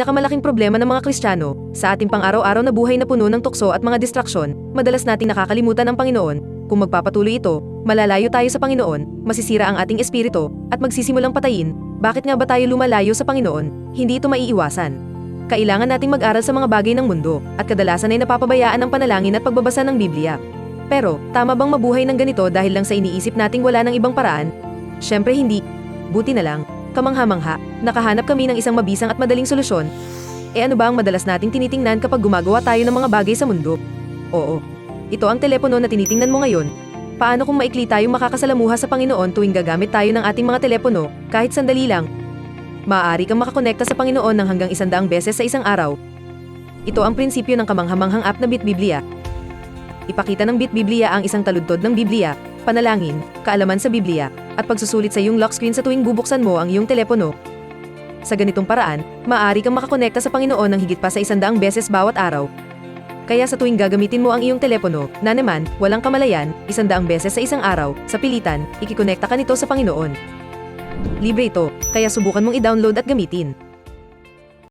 Pinakamalaking problema ng mga Kristiyano, sa ating pang-araw-araw na buhay na puno ng tukso at mga distraksyon, madalas nating nakakalimutan ang Panginoon. Kung magpapatuloy ito, malalayo tayo sa Panginoon, masisira ang ating espiritu, at magsisimulang patayin. Bakit nga ba tayo lumalayo sa Panginoon? Hindi ito maiiwasan. Kailangan nating mag-aral sa mga bagay ng mundo, at kadalasan ay napapabayaan ang panalangin at pagbabasa ng Biblia. Pero, tama bang mabuhay ng ganito dahil lang sa iniisip nating wala ng ibang paraan? Siyempre hindi. Buti na lang, kamangha-mangha, nakahanap kami ng isang mabisang at madaling solusyon. E ano ba ang madalas nating tinitingnan kapag gumagawa tayo ng mga bagay sa mundo? Oo. Ito ang telepono na tinitingnan mo ngayon. Paano kung maikli tayong makakasalamuha sa Panginoon tuwing gagamit tayo ng ating mga telepono, kahit sandali lang? Maaari kang makakonekta sa Panginoon ng hanggang isandaang beses sa isang araw. Ito ang prinsipyo ng kamanghamanghang app na BitBiblia. Ipakita ng BitBiblia ang isang taludtod ng Biblia, panalangin, kaalaman sa Biblia, at pagsusulit sa iyong lock screen sa tuwing bubuksan mo ang iyong telepono. Sa ganitong paraan, maaari kang makakonekta sa Panginoon ng higit pa sa isandaang beses bawat araw. Kaya sa tuwing gagamitin mo ang iyong telepono, na naman, walang kamalayan, isandaang beses sa isang araw, sa pilitan, ikikonekta ka nito sa Panginoon. Libre ito, kaya subukan mong i-download at gamitin.